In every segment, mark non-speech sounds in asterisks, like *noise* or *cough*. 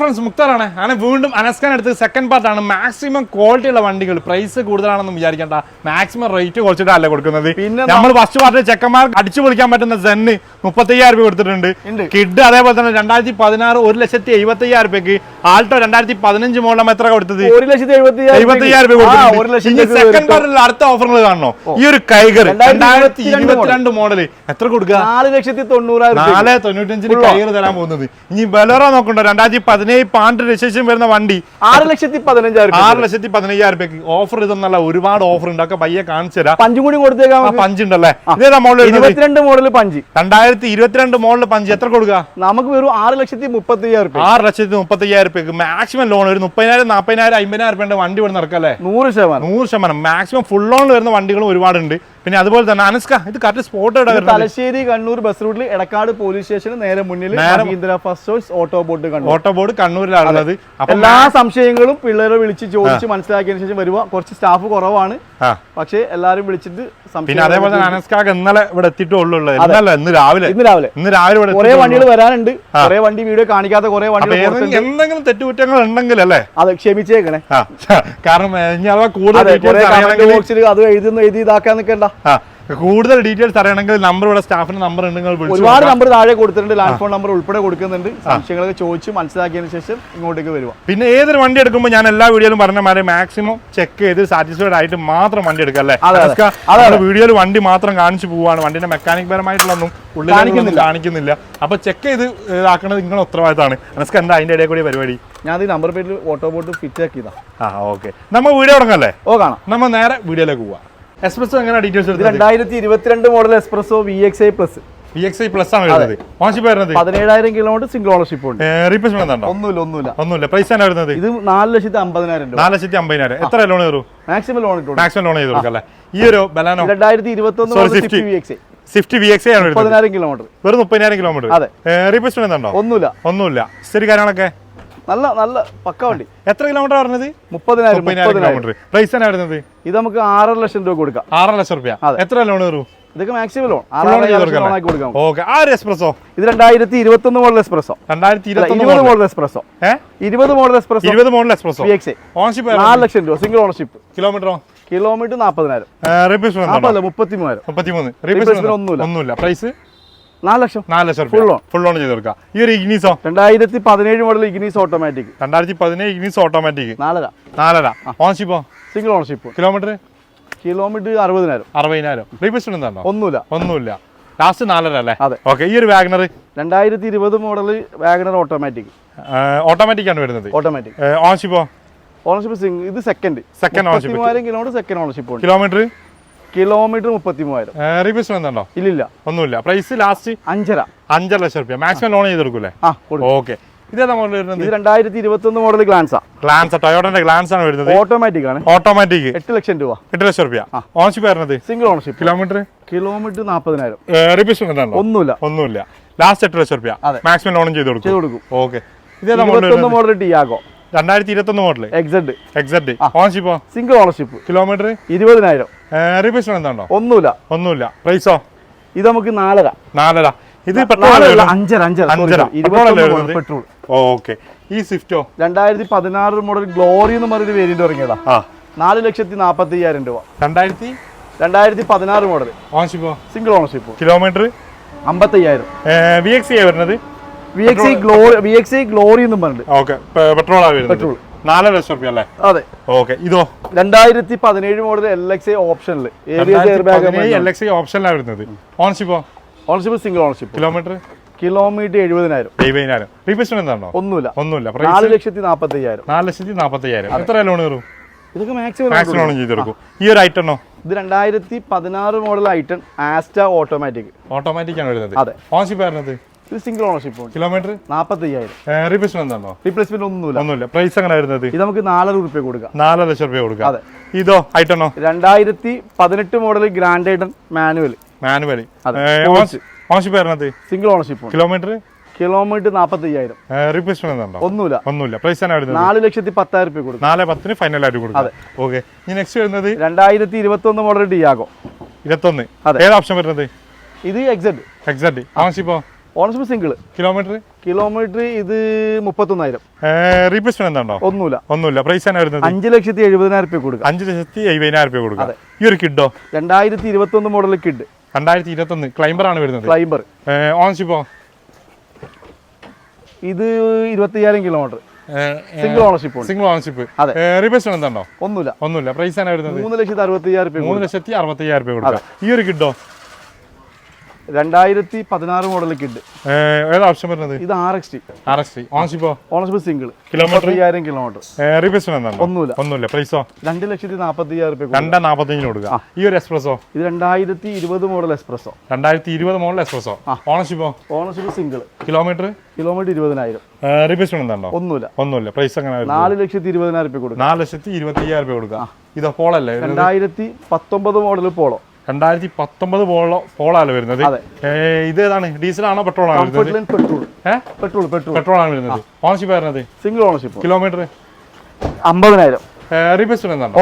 Friends മുക്താറാണ് അങ്ങനെ വീണ്ടും അനസ്കാൻ എടുത്ത് സെക്കൻഡ് പാർട്ടാണ് മാക്സിമം ക്വാളിറ്റി ഉള്ള വണ്ടികൾ. പ്രൈസ് കൂടുതലാണെന്ന് വിചാരിക്കേണ്ട. മാക്സിമം റേറ്റ് കുറച്ചിട്ടല്ല കൊടുക്കുന്നത്. പിന്നെ നമ്മൾ ഫസ്റ്റ് പാർട്ടിൽ ചെക്കന്മാർക്ക് അടിച്ചു പൊളിക്കാൻ പറ്റുന്ന സെന്ന് മുപ്പത്തയ്യായിരം രൂപ കൊടുത്തിട്ടുണ്ട്. കിഡ് അതേപോലെ തന്നെ രണ്ടായിരത്തി പതിനാറ് ഒരു ലക്ഷത്തി എഴുപത്തി അയ്യായിരം രൂപയ്ക്ക് ആൾട്ടോ രണ്ടായിരത്തി പതിനഞ്ച് മോളിലും എത്ര കൊടുത്തത്? ഒരു ലക്ഷത്തി എഴുപത്തി രൂപ കൊടുത്തിട്ടുണ്ട്. സെക്കൻഡ് പാർട്ടിൽ അടുത്ത ഓഫറുകൾ കാണണോ? ഈ ഒരു കൈകർ രണ്ടായിരത്തി 2022 ഇരുപത്തിരണ്ട് മോഡൽ എത്ര കൊടുക്കുക? നാല് ലക്ഷത്തി തൊണ്ണൂറായിരം നാല് തൊണ്ണൂറ്റഞ്ചിന് കൈകർ തരാൻ പോകുന്നത്. ഇനി ബലോറ നോക്കണ്ടോ? രണ്ടായിരത്തി പതിനേഴ് പാണ്ട് രജിസ്ട്രേഷൻ വരുന്ന വണ്ടി ആറ് ലക്ഷത്തി പതിനഞ്ചായിരം ആറ് ലക്ഷത്തി പതിനയ്യായിരം രൂപയ്ക്ക്. ഓഫർ ഇതൊന്നല്ല ഒരുപാട് ഓഫർ ഉണ്ട്. ഒക്കെ പയ്യെ കാണിച്ചു തരാം. പഞ്ചും കൂടി കൊടുത്തേക്കാം. പഞ്ച് ഉണ്ടല്ലേ? ഇതേതാ മോഡൽ ഇരുപത്തിരണ്ട് മോഡൽ പഞ്ച്. രണ്ടായിരത്തി ഇരുപത്തിരണ്ട് മോഡൽ പഞ്ച്. എത്ര കൊടുക്കുക നമുക്ക് വെറും ആറ് ലക്ഷത്തി മുപ്പത്തി അയ്യായിരം രൂപ ആറ് ലക്ഷത്തി മുപ്പത്തി അയ്യായിരം രൂപയ്ക്ക്. മാക്സിമം ലോൺ ഒരു മുപ്പതിനായിരം നാൽപ്പതിനായിരം അമ്പതിനായിരം രൂപയുടെ വണ്ടി ഇവിടെ നടക്കല്ലേ നൂറ് ശതമാനം. നൂറ് ശതമാനം. മാക്സിമം ഫുൾ ലോണിൽ വരുന്ന വണ്ടികളും ഒരുപാടുണ്ട്. പിന്നെ അതുപോലെ തന്നെ അനസ്ക ഇത് correct spot Thalassery Kannur bus റൂട്ടിൽ എടക്കാട് പോലീസ് സ്റ്റേഷന് നേരെ മുന്നിൽ Mahindra first choice auto bot കണ്ടു ഓട്ടോ ബോർഡ് കണ്ണൂരിലാണുള്ളത്. എല്ലാ സംശയങ്ങളും പിള്ളേരെ വിളിച്ച് ചോദിച്ച് മനസ്സിലാക്കിയതിനു ശേഷം വരുവാ. കുറച്ച് സ്റ്റാഫ് കുറവാണ്. പക്ഷേ എല്ലാരും വിളിച്ചിട്ട് പിന്നെ അതേപോലെ തന്നെ അനസ്കാക്ക് ഇന്നലെ ഇവിടെ എത്തിയിട്ടുള്ളൂ. ഇന്നലെ ഇന്ന് രാവിലെ. ഇന്ന് രാവിലെ. ഇന്ന് രാവിലെ ഇവിടെ കുറെ വണ്ടികൾ വരാനുണ്ട്. കുറെ വണ്ടി വീഡിയോ കാണിക്കാത്ത കുറെ വണ്ടികൾ എന്തെങ്കിലും തെറ്റുകുറ്റങ്ങൾ ഉണ്ടെങ്കിൽ അല്ലേ? *laughs* അത് ക്ഷമിച്ചേക്കണേ. കാരണം കൂടുതൽ അത് എഴുതുന്നു എഴുതി ഇതാക്കാൻ നിൽക്കണ്ട കൂടുതൽ ഡീറ്റെയിൽസ് അറിയണമെങ്കിൽ നമ്പർ ഇവിടെ സ്റ്റാഫിന്റെ നമ്പർ ഉണ്ട് നിങ്ങൾ ഒരുപാട് നമ്പർ താഴെ കൊടുത്തിട്ടുണ്ട് ലാൻഡ് ഫോൺ നമ്പർ ഉൾപ്പെടെ കൊടുക്കുന്നുണ്ട്. സംശയങ്ങളൊക്കെ ചോദിച്ച് മനസ്സിലാക്കിയതിനു ശേഷം ഇങ്ങോട്ടേക്ക് വരുക പിന്നെ ഏതൊരു വണ്ടി എടുക്കുമ്പോൾ ഞാൻ എല്ലാ വീഡിയോയിലും പറഞ്ഞ മാതിരി മാക്സിമം ചെക്ക് ചെയ്ത് സാറ്റിസ്ഫൈഡ് ആയിട്ട് മാത്രം വണ്ടി എടുക്കുക അല്ലേ? വീഡിയോയിൽ വണ്ടി മാത്രം കാണിച്ചു പോവാണ്. വണ്ടിന്റെ മെക്കാനിക് പരമായിട്ടുള്ളൊന്നും ഉള്ളിൽ കാണിക്കുന്നില്ല. കാണിക്കുന്നില്ല. അപ്പൊ ചെക്ക് ചെയ്ത് ഇതാക്കുന്നത് നിങ്ങളുടെ ഉത്തരവാദിത്തമാണ്. അനസ്ക എന്താ അതിന്റെ ഇടയിൽ കൂടി പരിപാടി? ഞാൻ ഈ നമ്പർ പേരിൽ ഓട്ടോ ബോട്ട് ഫിറ്റ് ആക്കിയതാ. ആ ഓക്കെ നമ്മൾ വീഡിയോ തുടങ്ങല്ലേ ഓ കാണാം. നമ്മൾ നേരെ വീഡിയോയിലേക്ക് പോവാം. എക്സ്പ്രസ് എങ്ങനെ ഡീറ്റെയിൽസ് രണ്ടായിരത്തി ഇരുപത്തിരണ്ട് model S Presso V X I plus V X I plus ആണ് വരുന്നത്. വാങ്ങിച്ചു വരുന്നത്? പതിനേഴായിരം കിലോമീറ്റർ സിംഗിൾ ഓണർഷിപ്പ് ഉണ്ട്. റീപ്ലേസ്മെന്റ് ഉണ്ടോ ഒന്നുമില്ല ഒന്നുമില്ല. ഒന്നുമില്ല. പ്രൈസ് ആണ് വരുന്നത്? ഇത് നാല് ലക്ഷത്തി അമ്പതിനായിരം നാല് ലക്ഷത്തി അമ്പതിനായിരം. എത്ര ലോൺ കയറും മാക്സിമം ലോൺ ഇട്ടുണ്ട് മാക്സിമം ലോൺ ചെയ്തു കൊടുക്കാം അല്ലേ? ഈ ഒരു ബലാനോ രണ്ടായിരത്തി ഇരുപത്തി ഒന്ന് model Swift. V X I Swift V X ആണ് കിലോമീറ്റർ വെറും മുപ്പതിനായിരം കിലോമീറ്റർ അതെ. റീപ്ലേസ്മെന്റ് ഉണ്ടോ ഒന്നുമില്ല. ഒന്നുമില്ല. ശരി കാര്യങ്ങളൊക്കെ? നല്ല നല്ല പക്ക വണ്ടി. എത്ര കിലോമീറ്റർ പറഞ്ഞത് മുപ്പതിനായിരം കിലോമീറ്റർ. പ്രൈസ് തന്നെ വരുന്നത് ഇത് നമുക്ക് ആറര ലക്ഷം രൂപ കൊടുക്കാം. ആറര ലക്ഷം രൂപ. എത്ര ലോൺ കയറും? ഇതൊക്കെ മാക്സിമം ലോൺ ആറായിരം കൊടുക്കാം ഓക്കെ. ആ ഒരു എക്സ്പ്രസോ ഇത് രണ്ടായിരത്തി ഇരുപത്തി ഒന്ന് മോഡൽ എക്സ്പ്രസോ രണ്ടായിരത്തി ഇരുപത് മോഡൽ എക്സ്പ്രസോ ഇരുപത് മോഡൽ എക്സ്പ്രസോ ഇരുപത് model S Presso V ownership നാല് ലക്ഷം രൂപ. സിംഗിൾ ഓണർഷിപ്പ് കിലോമീറ്ററോ കിലോമീറ്റർ നാൽപ്പതിനായിരം മുപ്പത്തിമൂവായിരം. ഒന്നുമില്ല. പ്രൈസ് നാല് ലക്ഷം. നാല് ലക്ഷം Full റുപ്യ ഫുൾ ലോൺ ചെയ്ത് കൊടുക്കാം ഈ ഒരു ഇഗ്നീസോ രണ്ടായിരത്തി പതിനേഴ് മോഡൽ ഇഗ്നീസ് ഓട്ടോമാറ്റിക് രണ്ടായിരത്തി പതിനേഴ് ഇഗ്നീസ് ഓട്ടോമാറ്റിക് നാലര. നാലര. ഓൺഷിപ്പോ സിംഗിൾ ഓണർഷിപ്പ് കിലോമീറ്റർ കിലോമീറ്റർ അറുപതിനായിരം. അറുപതിനായിരം. റീപ്ലേസ്മെന്റ് ഉണ്ടോ? ഒന്നുമില്ല. ഒന്നുമില്ല. ലാസ്റ്റ് നാലര അല്ലേ? അതെ. ഓക്കെ ഈ ഒരു വാഗണർ രണ്ടായിരത്തി ഇരുപത് മോഡൽ വാഗണർ ഓട്ടോമാറ്റിക് ഓട്ടോമാറ്റിക് ആണ് വരുന്നത്. ഓട്ടോമാറ്റിക് ഓൺഷിപ്പോ ഓണർഷിപ്പ് സിംഗ് ഇത് second second kilometre second ownership kilometre kilometre മുപ്പത്തി മൂവായിരം റീപ്ലേസ്മെന്റ് ഉണ്ടോ? ഇല്ലില്ല. ഒന്നുമില്ല. പ്രൈസ് ലാസ്റ്റ് അഞ്ചര. അഞ്ചര ലക്ഷം റുപ്യ. മാക്സിമം ലോൺ ചെയ്ത് കൊടുക്കൂലേ ഓക്കെ രണ്ടായിരത്തി ഇരുപത്തി ഒന്ന് മോഡൽ ഗ്ലാൻസാ ഗ്ലാൻസ് ടൊയോട്ടന്റെ ഗ്ലാൻസ് ആണ് വരുന്നത്. ഓട്ടോമാറ്റിക് ആണ്. ഓട്ടോമാറ്റിക് എട്ട് ലക്ഷം രൂപ. എട്ട് ലക്ഷം റുപ്യ. ഓണർഷിപ്പ് വരുന്നത് സിംഗിൾ ഓണർഷിപ്പ് കിലോമീറ്റർ കിലോമീറ്റർ നാൽപ്പതിനായിരം ഒന്നുമില്ല. ഒന്നുമില്ല. ലാസ്റ്റ് എട്ട് ലക്ഷം അതെ. മാക്സിമം ലോൺ ചെയ്ത് കൊടുക്കും. ഓക്കെ ഇതേതാ മോഡൽ ടിയാഗോ രണ്ടായിരത്തി ഇരുപത്തൊന്ന് മോഡൽ എക്സഡ് എക്സാക്ട് ഓണർഷിപ്പോ സിംഗിൾ ഓണർഷിപ്പ് കിലോമീറ്റർ ഇരുപതിനായിരം. റീപ്ലേസ്മെന്റ് ഉണ്ടോ ഒന്നുമില്ല. ഒന്നുമില്ല. പ്രൈസോ? ഇത് നമുക്ക് നാലര. നാലര. ഇത് പെട്രോൾ അഞ്ചര അഞ്ചര. പെട്രോൾ? പെട്രോൾ. ഓക്കെ. ഈ സ്വിഫ്റ്റോ? രണ്ടായിരത്തി പതിനാറ് മോഡൽ ഗ്ലോറി എന്ന് പറഞ്ഞൊരു വേരിയന്റ് ഇറങ്ങിയതാ. നാല് ലക്ഷത്തി നാൽപ്പത്തി അയ്യായിരം രൂപ. രണ്ടായിരത്തി? രണ്ടായിരത്തി പതിനാറ് മോഡൽ ഓണർഷിപ്പോ സിംഗിൾ ഓണർഷിപ്പ് കിലോമീറ്റർ അമ്പത്തയ്യായിരം. വി എക്സ് വരുന്നത്? V X I glory V X I glory എന്നും പറഞ്ഞിട്ട്. ഓക്കെ. പെട്രോൾ. ലക്ഷം റുപ്യ അല്ലേ? അതെ. ഓക്കെ. ഇതോ? രണ്ടായിരത്തി പതിനേഴ് മോഡൽ എൽ എക്സ് ഓപ്ഷനിൽ എൽ എക്സ് ഓപ്ഷനിലാണ് വരുന്നത് ഓൺഷിപ്പോ ownership single ownership kilometre kilometre എഴുപതിനായിരം. എഴുപതിനായിരം. റീപ്ലേസ്മെന്റ് എന്താണോ? ഒന്നുമില്ല. ഒന്നുമില്ല. നാല് ലക്ഷത്തി നാൽപ്പത്തി അയ്യായിരം നാല് ലക്ഷത്തി നാൽപ്പത്തി അയ്യായിരം എത്ര ലോൺ കയറും ഇതൊക്കെ മാക്സിമം മാക്സിമം ലോൺ ചെയ്ത് കൊടുക്കും. ഈ ഒരു ഐറ്റണോ ഇത് രണ്ടായിരത്തി പതിനാറ് model I ten Asta automatic automatic ആണ് വരുന്നത്. അതെ. ഓൺഷിപ്പ് വരുന്നത് ഇത് സിംഗിൾ ഓണർഷിപ്പ് കിലോമീറ്റർ നാൽപ്പത്തി അയ്യായിരം റീപ്ലേസ്മെന്റ് എന്താണോ റീപ്ലേസ്മെന്റ് ഒന്നുമില്ല. ഒന്നുമില്ല. പ്രൈസ് എങ്ങനെ വരുന്നത് ഇത് നമുക്ക് നാലര രൂപ കൊടുക്കാം. നാലര ലക്ഷം രൂപ കൊടുക്കാം. അതെ. ഇതോ ഐറ്റണോ രണ്ടായിരത്തി പതിനെട്ട് മോഡൽ ഗ്രാൻഡ് ഐറ്റൺ മാനുവൽ അതെ. Sports. ഓൺഷിപ്പ് വരുന്നത് സിംഗിൾ ഓണർഷിപ്പ് കിലോമീറ്റർ കിലോമീറ്റർ നാൽപ്പത്തി അയ്യായിരം റീപ്ലേസ്മെന്റ് ഒന്നുമില്ല. ഒന്നുമില്ല. പ്രൈസ് നാല് ലക്ഷത്തി പത്തായിരം രൂപ കൊടുക്കും. നാല് പത്തിന് ഫൈനൽ ആയിട്ട് കൊടുക്കാം. ഓക്കെ ഇനി നെക്സ്റ്റ് വരുന്നത്? രണ്ടായിരത്തി ഇരുപത്തി ഒന്ന് മോഡൽ ഡിയാഗോ ഇരുപത്തൊന്ന്. അതെ. ഏത് ഓപ്ഷൻ വരുന്നത്? ഇത് എക്സഡ് എക്സാക്ട് ഓൺഷിപ്പോ ഓണർഷിപ്പ് സിംഗിൾ കിലോമീറ്റർ കിലോമീറ്റർ ഇത് മുപ്പത്തൊന്നായിരം. റീപ്ലേസ്മെന്റ് എന്താണോ? ഒന്നുമില്ല ഒന്നുമില്ല പ്രൈസ് വരുന്നത്? അഞ്ച് ലക്ഷത്തി എഴുപതിനായിരം രൂപ കൊടുക്കുക അഞ്ച് ലക്ഷത്തി എഴുപതിനായിരം രൂപ കൊടുക്കുക ഈ ഒരു കിഡോ? രണ്ടായിരത്തി ഇരുപത്തി ഒന്ന് മോഡൽ കിഡ്. രണ്ടായിരത്തി ഇരുപത്തൊന്ന്. ക്ലൈംബർ ആണ് വരുന്നത്? ക്ലൈംബർ ഓൺഷിപ്പോ ഇത് ഇരുപത്തയ്യായിരം കിലോമീറ്റർ സിംഗിൾ ഓണർഷിപ്പ് സിംഗിൾ അതെ. റീപ്ലേസ്മെന്റ് എന്താണോ? ഒന്നുമില്ല ഒന്നുമില്ല പ്രൈസ് ആണ് വരുന്നത്? മൂന്ന് ലക്ഷത്തി അറുപത്തയ്യായിരം രൂപ മൂന്ന് ലക്ഷത്തി അറുപത്തി അയ്യായിരം രൂപ കൊടുക്കാം ഈ ഒരു കിഡോ? രണ്ടായിരത്തി പതിനാറ് മോഡൽ കിഡ് ഏതാ ഓപ്ഷൻ വരുന്നത്? ഇത് R X T R X T ownership single kilometre അയ്യായിരം കിലോമീറ്റർ റീപ്ലേസ്മെന്റ് ഒന്നുമില്ല. ഒന്നുമില്ല. പ്രൈസോ രണ്ട് ലക്ഷത്തി നാൽപ്പത്തി അയ്യായിരം രൂപ കൊടുക്കാം. രണ്ട് നാൽപ്പത്തഞ്ചിന് കൊടുക്കുക. ഈ ഒരു എക്സ്പ്രസോ ഇത് രണ്ടായിരത്തി ഇരുപത് മോഡൽ എക്സ്പ്രസോ രണ്ടായിരത്തി ഇരുപത് മോഡൽ എക്സ്പ്രസോ ഓണർഷിപ്പോ ഓണർഷിപ്പ് സിംഗിൾ കിലോമീറ്റർ കിലോമീറ്റർ ഇരുപതിനായിരം. റീപ്ലേസ്മെന്റ് ഉണ്ടോ ഒന്നുമില്ല. ഒന്നുമില്ല. പ്രൈസ് വരുന്നത്? നാല് ലക്ഷത്തി ഇരുപതിനായിരം രൂപ കൊടുക്കാം നാല് ലക്ഷത്തി ഇരുപത്തി അയ്യായിരം രൂപ കൊടുക്കുക ഇതോ പോളല്ലേ? രണ്ടായിരത്തി പത്തൊമ്പത് മോഡൽ പോളോ രണ്ടായിരത്തി പത്തൊമ്പത് പോളോ പോളാണ് വരുന്നത് ഇത് ഏതാണ്? ഡീസലാണോ പെട്രോൾ ആണോ പെട്രോൾ. Petrol petrol petrol. ആണ് വരുന്നത്. ഓണർഷിപ്പ് വരുന്നത് സിംഗിൾ ഓണർഷിപ്പ് കിലോമീറ്റർ അമ്പതിനായിരം.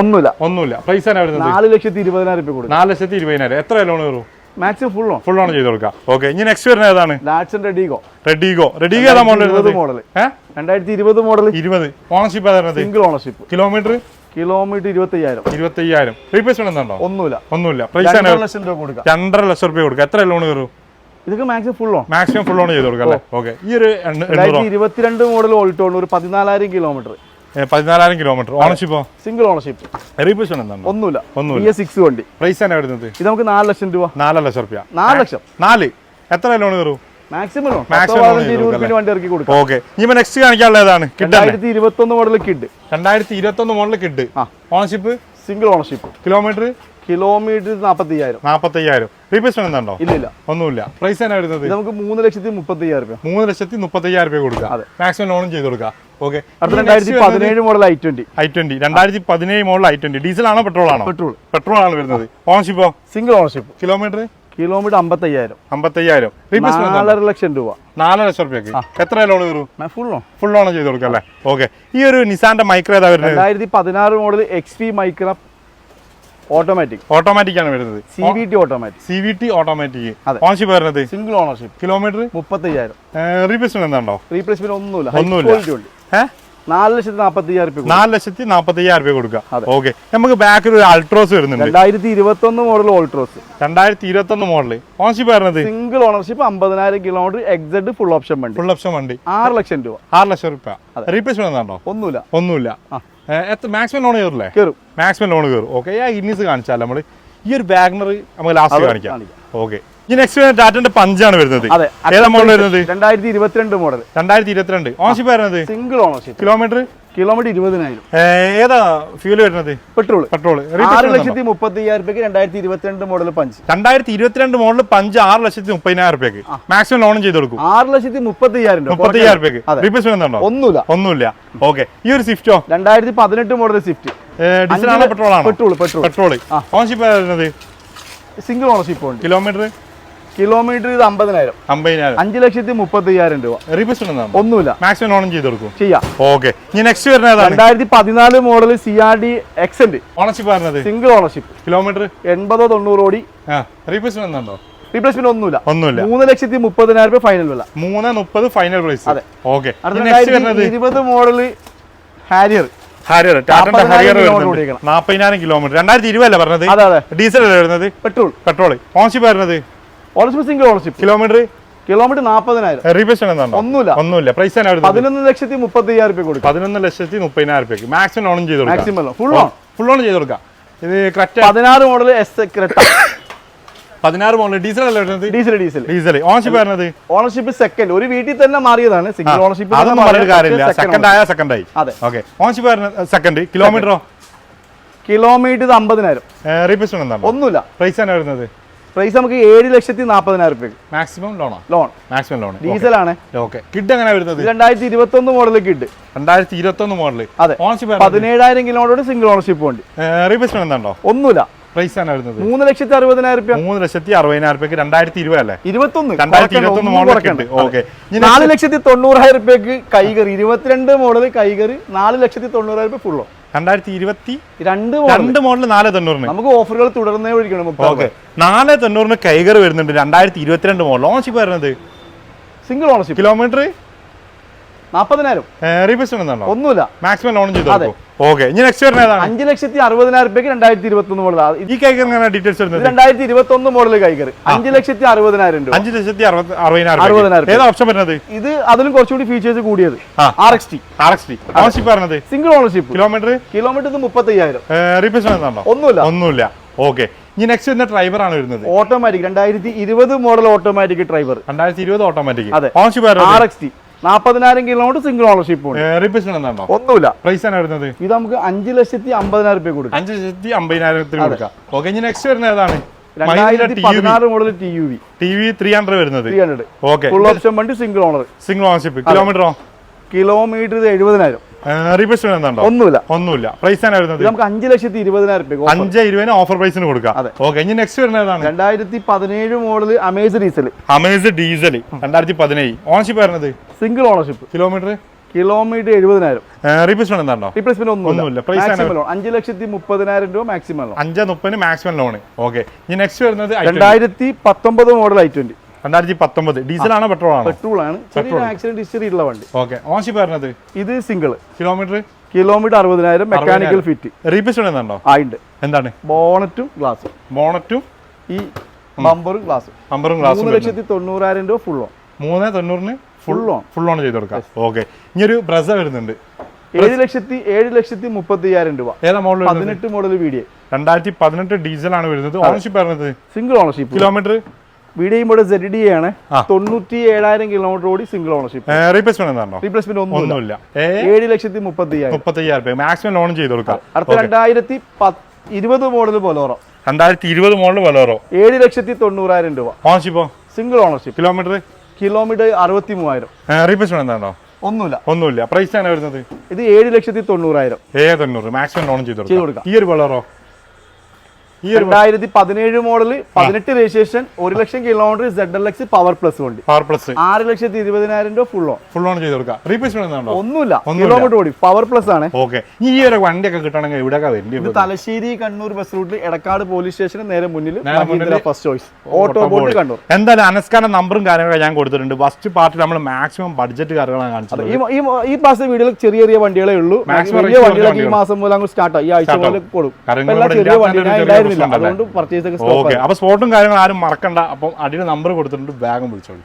ഒന്നുമില്ല. ഒന്നുമില്ല. പ്രൈസ് ആണ് വരുന്നത്? നാല് ലക്ഷത്തി ഇരുപതിനായിരം രൂപ നാല് ലക്ഷത്തി ഇരുപതിനായിരം. എത്ര ലോൺ വരും maximum full on full on ചെയ്ത് കൊടുക്കാം. ഓക്കെ ഇനി നെക്സ്റ്റ് വരുന്നത് ഏതാണ്? ലാറ്റ്സൺ റെഡിഗോ റെഡിഗോ റെഡിഗോ ഏതാ മോഡൽ മോഡൽ രണ്ടായിരത്തി ഇരുപത് മോഡൽ ഇരുപത് ownership single ownership kilometre kilometre ഇരുപത്തയ്യായിരം. ഇരുപത്തി അയ്യായിരം റീപ്ലേസ്മെന്റ് എന്താണോ ഒന്നുമില്ല. ഒന്നുമില്ല. പ്രൈസ് ആണ് ലക്ഷം രൂപ കൊടുക്കാം. രണ്ടര ലക്ഷം രൂപ കൊടുക്കുക എത്ര ലോൺ കയറും? ഇതൊക്കെ maximum full loan maximum full loan ചെയ്ത് കൊടുക്കാം അല്ലേ? ഓക്കെ ഈ ഒരു ഇരുപത്തിരണ്ട് മോഡൽ ഓൾട്ടോ ഒരു പതിനാലായിരം കിലോമീറ്റർ പതിനാലായിരം കിലോമീറ്റർ ഓണർഷിപ്പോ സിംഗിൾ ഓണർഷിപ്പ് റീപ്ലേസ്മെന്റ് എന്താണ് ഒന്നുമില്ല. ഒന്നുമില്ല. സിക്സ് വണ്ടി. പ്രൈസ് തന്നെ വരുന്നത്? ഇത് നമുക്ക് നാല് ലക്ഷം രൂപ. നാല് ലക്ഷം രൂപ നാല് ലക്ഷം. നാല്. എത്ര ലോൺ കയറും? മാക്സിമം ലോൺ പതിനഞ്ച് വണ്ടി ഇറക്കി കൊടുക്കാം ഓക്കെ ഇനി നെക്സ്റ്റ് കാണിക്കാനുള്ള ഏതാണ് കിഡ് രണ്ടായിരത്തി ഇരുപത്തി ഒന്ന് മോഡൽ കിഡ് രണ്ടായിരത്തി ഇരുപത്തി ഒന്ന് model Kwid ownership single ownership kilometre kilometre നാൽപ്പത്തി അയ്യായിരം നാൽപ്പത്തി അയ്യായിരം റീപ്ലേസ്മെന്റ് എന്താണോ ഇല്ല ഒന്നുമില്ല. പ്രൈസ് തന്നെ വരുന്നത്? നമുക്ക് മൂന്ന് ലക്ഷത്തി മുപ്പത്തി അയ്യായിരം രൂപ മൂന്ന് ലക്ഷത്തി മുപ്പത്തി അയ്യായിരം രൂപ കൊടുക്കുക മാക്സിമം ലോണും ചെയ്ത് കൊടുക്കുക. ഓക്കെ അടുത്ത രണ്ടായിരത്തി പതിനേഴ് model I twenty I twenty രണ്ടായിരത്തി പതിനേഴ് മോഡൽ ഐ ട്വന്റി ഡീസൽ ആണോ പെട്രോൾ ആണോ? പെട്രോൾ പെട്രോൾ ആണ് വരുന്നത്. ഓണർഷിപ്പോ സിംഗിൾ ഓണർഷിപ്പ് കിലോമീറ്റർ കിലോമീറ്റർ അമ്പത്തയ്യായിരം. റീപ്ലേസ്മെന്റ് നാലര ലക്ഷം രൂപ. നാലര ലക്ഷം രൂപയ്ക്ക്. എത്ര ലോൺ കയറും ഫുൾ ലോൺ ഫുൾ ലോൺ ചെയ്ത് കൊടുക്കാം അല്ലേ? ഓക്കെ ഈ ഒരു നിസാന്റെ മൈക്രോ ഏതാ വരുന്നത്? രണ്ടായിരത്തി പതിനാറ് model X V Micra automatic automatic ആണ് വരുന്നത്. C V T automatic C V T automatic. Ownership വരുന്നത്? സിംഗിൾ ഓണർഷിപ്പ് കിലോമീറ്റർ മുപ്പത്തി അയ്യായിരം റീപ്ലേസ്മെന്റ് എന്താണോ? റീപ്ലേസ്മെന്റ് ഒന്നുമില്ല. ഒന്നുമില്ല. ഏഹ് നാല് ലക്ഷത്തി നാൽപ്പത്തി അയ്യായിരം രൂപ നാല് ലക്ഷത്തി നാൽപ്പത്തി അയ്യായിരം രൂപ. ഓക്കെ. നമുക്ക് ബാക്കിൽ ഒരു അൾട്രോസ് വരുന്നുണ്ട്. രണ്ടായിരത്തി ഇരുപത്തി ഒന്ന് മോഡൽ ഓൾട്രോസ് രണ്ടായിരത്തി ഇരുപത്തി ഒന്ന് മോഡൽ. ഓണർഷിപ്പ് വരുന്നത് സിംഗിൾ ഓണർഷിപ്പ് അമ്പതിനായിരം kilometre X Z full option വണ്ടി. ഫുൾ ഓപ്ഷൻ വണ്ടി. ആറ് ലക്ഷം രൂപ. ആറ് ലക്ഷം രൂപ റീപ്ലേസ്മെന്റ് ഒന്നുമില്ല. ഒന്നുമില്ല. മാക്സിമം ലോൺ കയറില്ലേ? കയറും. മാക്സിമം ലോൺ കയറും. ഓക്കെ ആ ഇന്നീസ് കാണിച്ചാൽ നമ്മൾ ഈ ഒരു ബാഗ്നർ നമുക്ക് ലാസ്റ്റ് കാണിക്കാം. ഓക്കെ ഈ നെക്സ്റ്റ് ടാറ്റന്റെ പഞ്ചാണ് വരുന്നത്. ഏതാ മോഡൽ വരുന്നത്? രണ്ടായിരത്തി ഇരുപത്തിരണ്ട് മോഡൽ രണ്ടായിരത്തി ഇരുപത്തിരണ്ട് ഓൺഷിപ്പ് വരുന്നത് സിംഗിൾ ഓണർഷിപ്പ് കിലോമീറ്റർ കിലോമീറ്റർ ഇരുപതിനായിരം ഏതാ ഫ്യൂൽ വരുന്നത്? പെട്രോൾ പെട്രോൾ ആറ് ലക്ഷത്തി മുപ്പത്തി അയ്യായിരം രൂപയ്ക്ക് രണ്ടായിരത്തി ഇരുപത്തിരണ്ട് മോഡൽ പഞ്ച്. രണ്ടായിരത്തി ഇരുപത്തിരണ്ട് മോഡൽ പഞ്ച് ആറ് ലക്ഷത്തി മുപ്പതിനായിരം രൂപയ്ക്ക് മാക്സിമം ലോൺ ചെയ്ത് കൊടുക്കും. ആറ് ലക്ഷത്തി മുപ്പത്തി അയ്യായിരം മുപ്പത്തി അയ്യായിരം രൂപയ്ക്ക് റീപ്ലേസ്മെന്റ് ഉണ്ടോ? ഒന്നുമില്ല. ഒന്നുമില്ല. ഓക്കെ ഈ ഒരു സ്വിഫ്റ്റോ രണ്ടായിരത്തി പതിനെട്ട് മോഡൽ സ്വിഫ്റ്റ് ഡീസൽ ആണോ പെട്രോൾ ആണോ? പെട്രോൾ പെട്രോൾ പെട്രോൾ ഓൺഷിപ്പ് വരുന്നത്? സിംഗിൾ ഓണർഷിപ്പ് ഉണ്ട്. കിലോമീറ്റർ കിലോമീറ്റർ ഇത് അമ്പതിനായിരം. അമ്പതിനായിരം. അഞ്ച് ലക്ഷത്തി മുപ്പത്തി അയ്യായിരം രൂപ ഒന്നുമില്ല. മാക്സിമം ഓണം ചെയ്ത് കൊടുക്കും ചെയ്യാം. ഓക്കെ ഇനി നെക്സ്റ്റ് വരുന്നത് രണ്ടായിരത്തി പതിനാല് model C R D Xcent ownership വരുന്നത് സിംഗിൾ ഓണർഷിപ്പ് കിലോമീറ്റർ എൺപതോ തൊണ്ണൂറ് ഓടി. റീപ്ലേസ്മെന്റ് ഉണ്ടോ? റീപ്ലേസ്മെന്റ് ഒന്നുമില്ല. ഒന്നുമില്ല. മൂന്ന് ലക്ഷത്തി മുപ്പതിനായിരം രൂപ ഫൈനൽ വില. മൂന്ന് മുപ്പത് ഫൈനൽ പ്രൈസ് അതെ. ഓക്കെ ഇരുപത് മോഡൽ ഹാരിയർ ഹാരിയർ ടാറ്റന്റെ നാപ്പതിനായിരം വരുന്നത്. നാൽപ്പതിനായിരം കിലോമീറ്റർ രണ്ടായിരത്തി ഇരുപതല്ലേ പറഞ്ഞത്? അതെ അതെ. ഡീസൽ വരുന്നത്? പെട്രോൾ. പെട്രോൾ ഓൺഷിപ്പ് വരുന്നത് ownership single ownership kilometre kilometre നാൽപ്പതിനായിരം റീപേഷൻ എന്താണ് ഒന്നുമില്ല. ഒന്നുമില്ല. പ്രൈസ് പതിനൊന്ന് ലക്ഷത്തി മുപ്പത്തി അയ്യായിരം രൂപ കൊടുക്കും. പതിനൊന്ന് ലക്ഷത്തി മുപ്പതിനായിരം രൂപയ്ക്ക് മാക്സിമം ഓൺ ചെയ്ത് maximum full loan full loan ചെയ്ത് കൊടുക്കാം. ഇത് കറക്റ്റ് പതിനാറ് മോഡൽ എസ് ക്രെറ്റ പതിനാറ് മോഡൽ ഡീസൽ അല്ലേ വരുന്നത്? ഡീസൽ ഡീസൽ ഡീസൽ ഓണർഷിപ്പ് വരുന്നത്? ഓണർഷിപ്പ് സെക്കൻഡ് ഒരു വീട്ടിൽ തന്നെ മാറിയതാണ് സിംഗിൾ ഓണർഷിപ്പ് അതൊന്നും പറഞ്ഞിട്ട് കാര്യമില്ല. സെക്കൻഡ് ആയ സെക്കൻഡ് ആയി. അതെ. ഓക്കെ ഓണർഷിപ്പ് വരുന്നത് സെക്കൻഡ് കിലോമീറ്ററോ കിലോമീറ്റർ ഇത് അമ്പതിനായിരം. റീപ്ലേസ്മെന്റ് എന്താണ്? ഒന്നുമില്ല. പ്രൈസ് തന്നെ വരുന്നത്? പ്രൈസ് നമുക്ക് ഏഴ് ലക്ഷത്തി നാൽപ്പതിനായിരം രൂപ മാക്സിമം ലോണോ ലോൺ മാക്സിമം ലോൺ ഡീസലാണ് ഓക്കെ കിഡ് എങ്ങനെ വരുന്നത്? രണ്ടായിരത്തി ഇരുപത്തി ഒന്ന് മോഡൽ കിഡ് രണ്ടായിരത്തി ഇരുപത്തി ഒന്ന് മോഡൽ അതെ ഓണർഷിപ്പ് പതിനേഴായിരം കിലോമീറ്റർ സിംഗിൾ ഓണർഷിപ്പ് ഉണ്ട്. റീപ്ലേസ്മെന്റ് എന്താണോ? ഒന്നുമില്ല. പ്രൈസ് ആണ് വരുന്നത്. മൂന്ന് ലക്ഷത്തി അറുപതിനായിരം രൂപ മൂന്ന് ലക്ഷത്തി അറുപതിനായിരം രൂപയ്ക്ക് രണ്ടായിരത്തി ഇരുപത് അല്ലേ? ഇരുപത്തൊന്ന്. രണ്ടായിരത്തി ഇരുപത്തൊന്ന് മോഡൽ. കിഡ് ഓക്കെ നാല് ലക്ഷത്തി തൊണ്ണൂറായിരം രൂപയ്ക്ക് കൈകറി. ഇരുപത്തിരണ്ട് മോഡൽ കൈകറി നാല് ലക്ഷത്തി തൊണ്ണൂറായിരം രൂപ ഫുള്ളോ രണ്ടായിരത്തി ഇരുപത്തി രണ്ട് മോഡൽ രണ്ട് മോഡൽ നാല് തൊണ്ണൂറിന്. നമുക്ക് ഓഫറുകൾ തുടർന്നേ ഒഴിക്കണം ഓക്കെ. നാല് തൊണ്ണൂറിന് കൈകർ വരുന്നുണ്ട്. രണ്ടായിരത്തി ഇരുപത്തിരണ്ട് മോഡൽ ഓണർഷിപ്പ് വരുന്നത്? സിംഗിൾ ഓണർഷിപ്പ് കിലോമീറ്റർ നാൽപ്പതിനായിരം ഒന്നുമില്ല. മാക്സിമം ലോൺ ചെയ്തു അതെ. ഓക്കെ. ഇനി നെക്സ്റ്റ് വരുന്നത് അഞ്ച് ലക്ഷത്തി അറുപതിനായിരം രൂപയ്ക്ക് രണ്ടായിരത്തി ഇരുപത്തി ഒന്ന് മോഡൽ ഈ കൈക്ക് എങ്ങനെ ഡീറ്റെയിൽസ് ഇത് വരുന്നത് രണ്ടായിരത്തി ഇരുപത്തി ഒന്ന് മോഡൽ അഞ്ച് ലക്ഷത്തി അറുപതിനായിരം രൂപ. അഞ്ച് ലക്ഷത്തി അറുപതിനായിരം ഏതാ ഓപ്ഷൻ വരുന്നത്? ഇത് അതിലും കുറച്ചുകൂടി ഫീച്ചേഴ്സ് കൂടിയത്. ആ. R X T R X T ownership പറഞ്ഞത് സിംഗിൾ ഓണർഷിപ്പ് കിലോമീറ്റർ കിലോമീറ്റർ ഇത് ഒന്നുമില്ല. ഒന്നുമില്ല. ഓക്കെ. ഇനി നെക്സ്റ്റ് വരുന്ന ഡ്രൈവർ ആണ് വരുന്നത്. ഓട്ടോമാറ്റിക് രണ്ടായിരത്തി ഇരുപത് മോഡൽ ഓട്ടോമാറ്റിക് ഡ്രൈവർ രണ്ടായിരത്തി ഇരുപത് ഓട്ടോമാറ്റിക് അതെ. ഓൺഷിപ്പ് ആർ എക്സ് ടി നാൽപ്പതിനായിരം കിലോമീറ്റർ സിംഗിൾ ഓണർഷിപ്പ് ഉണ്ട്. ഒന്നുമില്ല. പ്രൈസ് വരുന്നത്? ഇത് നമുക്ക് അഞ്ച് ലക്ഷത്തി അമ്പതിനായിരം രൂപ കൊടുക്കാം. അഞ്ച് ലക്ഷത്തി അമ്പതിനായിരത്തിന് കൊടുക്കാം. ഓക്കെ ഇനി നെക്സ്റ്റ് വരുന്നത് ഏതാണ്? കിലോമീറ്റർ എഴുപതിനായിരം. ഒന്നുമില്ല. ഒന്നുമില്ല. പ്രൈസ് ആണ് വരുന്നത്? നമുക്ക് അഞ്ച് ലക്ഷത്തി ഇരുപതിനായിരം രൂപ അഞ്ച് ഇരുപതിന് ഓഫർ പ്രൈസിന് കൊടുക്കാം. ഓക്കെ ഇനി നെക്സ്റ്റ് വരുന്നത് രണ്ടായിരത്തി പതിനേഴ് model Amaze diesel Amaze diesel രണ്ടായിരത്തി പതിനേഴ്. ഓണർഷിപ്പ് വരുന്നത്? സിംഗിൾ ഓണർഷിപ്പ് കിലോമീറ്റർ കിലോമീറ്റർ എഴുപതിനായിരം. റീപ്ലേസ്മെന്റ് എന്താണോ? റീപ്ലേസ്മെന്റ് ഒന്നുമില്ല. പ്രൈസ് അഞ്ച് ലക്ഷത്തി മുപ്പതിനായിരം രൂപ മാക്സിമം ലോൺ അഞ്ച് മുപ്പതിന് മാക്സിമം ലോൺ ഓക്കെ ഇനി നെക്സ്റ്റ് വരുന്നത് i20. രണ്ടായിരത്തി പത്തൊമ്പത് മോഡൽ ഐ ട്വന്റി രണ്ടായിരത്തി പത്തൊമ്പത്. ഡീസലാണ് പെട്രോൾ ആണോ പെട്രോൾ ആണ് ആക്സിഡന്റ് ഹിസ്റ്ററി ഉള്ള വണ്ടി. ഓക്കെ. ഓൺഷിപ്പ് വരുന്നത് ഇത് സിംഗിൾ കിലോമീറ്റർ? കിലോമീറ്റർ അറുപതിനായിരം മെക്കാനിക്കൽ ഫിറ്റ് റീപേസ്റ്റ് ആ ആയിണ്ട് എന്താണ്? ബോണറ്റും ഗ്ലാസും. ബോണറ്റും? ഈ ബമ്പറും ഗ്ലാസും. നമ്പറും ഗ്ലാസും മൂന്ന് ലക്ഷത്തി തൊണ്ണൂറായിരം രൂപ ഫുൾ ഓൺ മൂന്ന് തൊണ്ണൂറിന് ഫുൾ ഓൺ ഫുൾ ഓൺ ചെയ്ത് കൊടുക്കാം. ഓക്കെ. ഇനി ഒരു ബ്രസ വരുന്നുണ്ട്. ഏഴ് ലക്ഷത്തി ഏഴ് ലക്ഷത്തി മുപ്പത്തി അയ്യായിരം രൂപ. ഏതാ മോഡൽ പതിനെട്ട് മോഡൽ വീഡിയോ രണ്ടായിരത്തി പതിനെട്ട് ഡീസൽ ആണ് വരുന്നത് ഓണർഷിപ്പ് വരുന്നത് single ownership kilometre? Video model Z D ആണ്. തൊണ്ണൂറ്റി ഏഴായിരം കിലോമീറ്റർ ഓടി സിംഗിൾ ഓണർഷിപ്പ് റീപ്ലേസ്മെന്റ് ഒന്നുമില്ല. ഏഴ് ലക്ഷത്തി മുപ്പത്തി മുപ്പത്തയ്യായിരം രൂപ. മാക്സിമം ലോൺ ചെയ്ത് കൊടുക്കാം അടുത്ത രണ്ടായിരത്തി ഇരുപത് മോഡൽ ബൊലോറോ രണ്ടായിരത്തി ഇരുപത് മോഡൽ പോലോറോ ഏഴ് ലക്ഷത്തി തൊണ്ണൂറായിരം രൂപ. ഓണർഷിപ്പോ സിംഗിൾ ഓണർഷിപ്പ് കിലോമീറ്റർ കിലോമീറ്റർ അറുപത്തി മൂവായിരം റീപ്ലേസ്മെന്റ് എന്താണോ? ഒന്നുമില്ല. ഒന്നുമില്ല. പ്രൈസ് ആണ് വരുന്നത്? ഇത് ഏഴ് ലക്ഷത്തി തൊണ്ണൂറായിരം. ഏ തൊണ്ണൂറ്. മാക്സിമം ലോൺ ചെയ്ത് കൊടുക്കാം. ഈ ഒരു ഒരു രണ്ടായിരത്തി പതിനേഴ് മോഡൽ പതിനെട്ട് രജിസ്ട്രേഷൻ ഒരു ലക്ഷം kilometre Z L X power plus ഉണ്ട് പവർ പ്ലസ് ആറ് ലക്ഷത്തി ഇരുപതിനായിരം രൂപ ഫുൾ ഓൺ ഫുൾ ഓൺ ചെയ്ത് കൊടുക്കാം. റീപ്ലേസ്മെന്റ് ഒന്നുമില്ല. കിലോമീറ്റർ ഓടി. പവർ പ്ലസ് ആണ്. ഓക്കെ ഈ ഒരു വണ്ടിയൊക്കെ കിട്ടണമെങ്കിൽ ഇവിടെ ഇത് തലശ്ശേരി കണ്ണൂർ ബസ് റൂട്ടിൽ എടക്കാട് പോലീസ് സ്റ്റേഷന് നേരെ മുന്നിൽ first choice auto bot Kannur. എന്തായാലും അനസ്കാരം നമ്പറും കാര്യങ്ങളൊക്കെ ഞാൻ കൊടുത്തിട്ടുണ്ട്. ഫസ്റ്റ് പാർട്ടിൽ നമ്മൾ മാക്സിമം ബഡ്ജറ്റ് കാര്യങ്ങളാണ് കാണിച്ചത്. ഈ മാസം വീഡിയോയിൽ ചെറിയ ചെറിയ വണ്ടികളേ ഉള്ളൂ. വലിയ വണ്ടികളൊക്കെ ഈ മാസം മുതൽ അങ്ങ് സ്റ്റാർട്ട് ഈ ആഴ്ച മുതൽ കൊടുക്കും ചെറിയ അതുകൊണ്ട് പർച്ചേസ് ഒക്കെ ഓക്കെ അപ്പൊ സ്പോട്ടും കാര്യങ്ങളും ആരും മറക്കണ്ട. അപ്പം അടിയുടെ നമ്പർ കൊടുത്തിട്ടുണ്ട്. ബാഗും വിളിച്ചോളൂ.